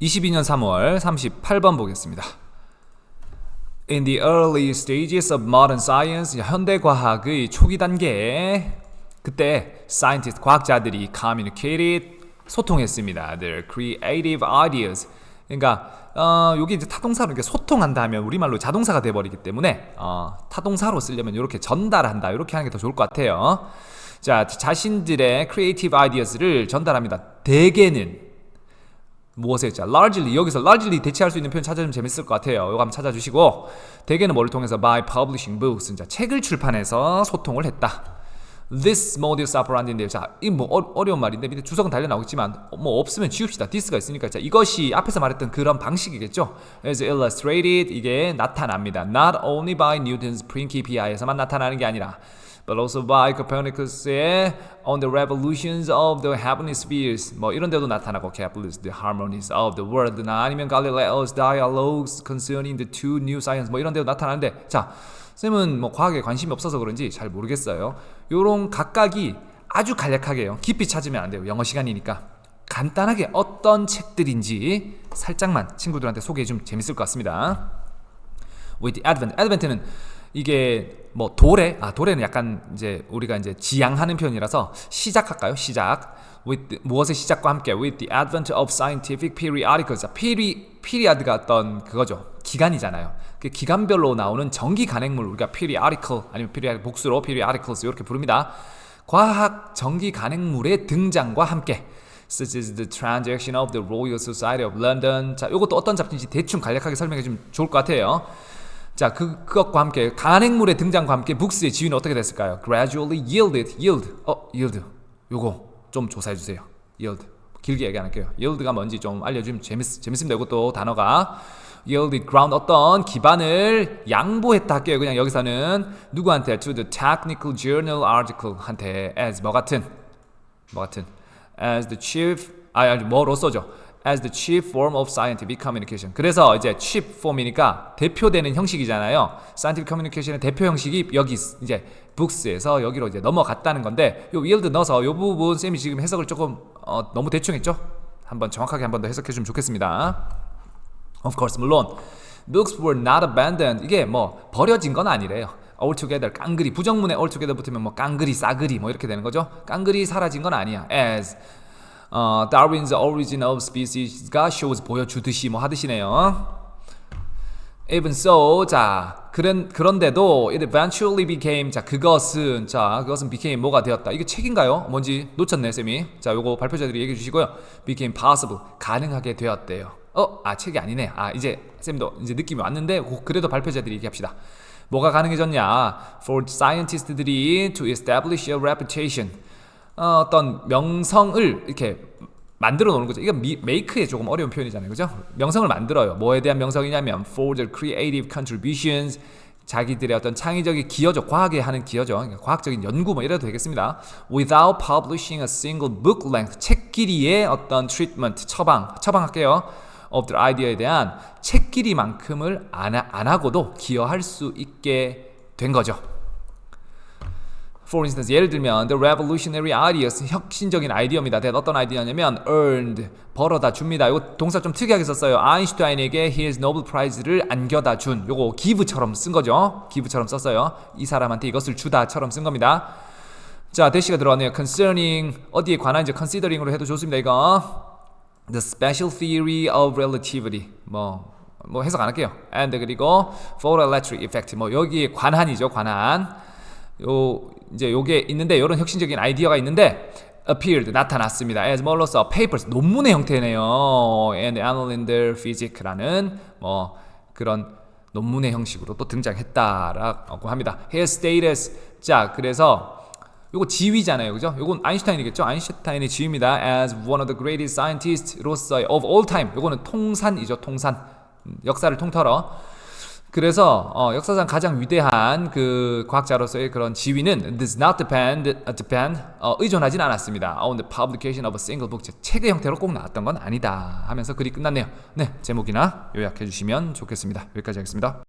22년 3월 38번 보겠습니다. In the early stages of modern science, 현대 과학의 초기 단계에 그때 scientist 과학자들이 communicated 소통했습니다. Their creative ideas. 그러니까 어, 여기 이제 타동사로 이렇게 소통한다 하면 우리말로 자동사가 돼 버리기 때문에 어, 타동사로 쓰려면 이렇게 전달한다 이렇게 하는 게 더 좋을 것 같아요. 자 자신들의 creative ideas를 전달합니다. 대개는 무엇에 자 largely 여기서 largely 대체할 수 있는 표현 찾아주면 재밌을 것 같아요. 이거 한번 찾아주시고 대개는 뭐를 통해서 by publishing books 자 책을 출판해서 소통을 했다. This modus operandi인데요. 자, 이 뭐 어 려운 말인데 밑에 주석은 달려 나오겠지만 뭐 없으면 지웁시다. this가 있으니까 자 이것이 앞에서 말했던 그런 방식이겠죠. As illustrated 이게 나타납니다. Not only by Newton's Principia에서만 나타나는 게 아니라 but also by Copernicus의 on the revolutions of the heavenly spheres 뭐 이런 데도 나타나고 Kepler's the harmonies of the world나 아니면 Galileo's dialogues concerning the two new science 뭐 이런 데도 나타나는데 자 쌤은 뭐 과학에 관심이 없어서 그런지 잘 모르겠어요. 요런 각각이 아주 간략하게요. 깊이 찾으면 안 돼요. 영어 시간이니까. 간단하게 어떤 책들인지 살짝만 친구들한테 소개해 주면 재밌을 것 같습니다. With advent, advent는 이게 뭐 도래, 아 도래는 약간 이제 우리가 이제 지향하는 표현이라서 시작할까요? 시작. With 무엇의 시작과 함께 with the advent of scientific periodicals. 피리 피리아드가 어떤 그거죠. 기간이잖아요. 그 기간별로 나오는 정기 간행물 우리가 periodical 아니면 periodic 복수로 periodicals 이렇게 부릅니다. 과학 정기 간행물의 등장과 함께 such as the transaction of the Royal Society of London. 자, 이것도 어떤 잡지인지 대충 간략하게 설명해 주면 좋을 것 같아요. 자, 그, 그것과 함께 간행물의 등장과 함께 북스의 지위는 어떻게 됐을까요? Gradually yielded, yield, 어, yield, 요거 좀 조사해 주세요. yield, 길게 얘기 안 할게요. yield가 뭔지 좀 알려주면 재밌, 재밌습니다. 이것도 단어가 yielded ground 어떤 기반을 양보했다 할게요. 그냥 여기서는 누구한테 to the technical journal article 한테 as 뭐 같은 뭐 같은 as the chief 아니 아니 뭐로서죠. As the chief form of scientific communication. 그래서 이제 chief form이니까 대표되는 형식이잖아요. scientific communication의 대표 형식이 여기 이제 books에서 여기로 이제 넘어갔다는 건데 요 yield 넣어서 요 부분 쌤이 지금 해석을 조금 어, 너무 대충 했죠? 한번 정확하게 한 번 더 해석해 주면 좋겠습니다. Of course 물론 books were not abandoned 이게 뭐 버려진 건 아니래요. altogether 깡그리 부정문에 altogether 붙으면 뭐 깡그리 싸그리 뭐 이렇게 되는 거죠. 깡그리 사라진 건 아니야. as 어, Darwin's Origin of Species가 shows 보여주듯이 뭐 하듯이네요. Even so, 자 그런 그런데도 it eventually became 자 그것은 자 그것은 became 뭐가 되었다. 이게 책인가요? 뭔지 놓쳤네 쌤이. 자 요거 발표자들이 얘기해 주시고요. became possible 가능하게 되었대요. 어, 아 책이 아니네. 아 이제 쌤도 이제 느낌이 왔는데 그래도 발표자들이 얘기합시다. 뭐가 가능해졌냐? For scientist들이 to establish a reputation. 어, 어떤 명성을 이렇게 만들어 놓는 거죠. 이거 메이크에 조금 어려운 표현이잖아요. 그죠? 명성을 만들어요. 뭐에 대한 명성이냐면 for their creative contributions 자기들의 어떤 창의적인 기여죠. 과학에 하는 기여죠. 그러니까 과학적인 연구 뭐 이래도 되겠습니다. Without publishing a single book length 책 길이의 어떤 treatment 처방 처방할게요. of their idea에 대한 책 길이만큼을 안, 안 하고도 기여할 수 있게 된 거죠. For instance, 예를 들면 the revolutionary ideas 혁신적인 아이디어입니다. that 어떤 아이디어냐면 earned 벌어다 줍니다. 이거 동사 좀 특이하게 썼어요. 아인슈타인에게 his Nobel Prize를 안겨다 준. 요거 give처럼 쓴 거죠. give처럼 썼어요. 이 사람한테 이것을 주다처럼 쓴 겁니다. 자, 대시가 들어왔네요. concerning 어디에 관한지 considering으로 해도 좋습니다. 이거 the special theory of relativity 뭐. 뭐 해석 안 할게요. and 그리고 photoelectric effect 뭐 여기에 관한이죠. 관한. 요 이제 요게 있는데 이런 혁신적인 아이디어가 있는데 appeared 나타났습니다. as 뭘로써 papers 논문의 형태네요. and analyzer physic라는 뭐 그런 논문의 형식으로 또 등장했다라고 합니다. his status 자 그래서 요거 지위잖아요. 그죠? 요건 아인슈타인이겠죠? 아인슈타인의 지위입니다. as one of the greatest scientists로서의 of all time. 요거는 통산이죠. 통산. 역사를 통틀어 그래서 어, 역사상 가장 위대한 그 과학자로서의 그런 지위는 does not depend, depend 어, 의존하진 않았습니다. on the publication of a single book 책의 형태로 꼭 나왔던 건 아니다 하면서 글이 끝났네요. 네 제목이나 요약해 주시면 좋겠습니다. 여기까지 하겠습니다.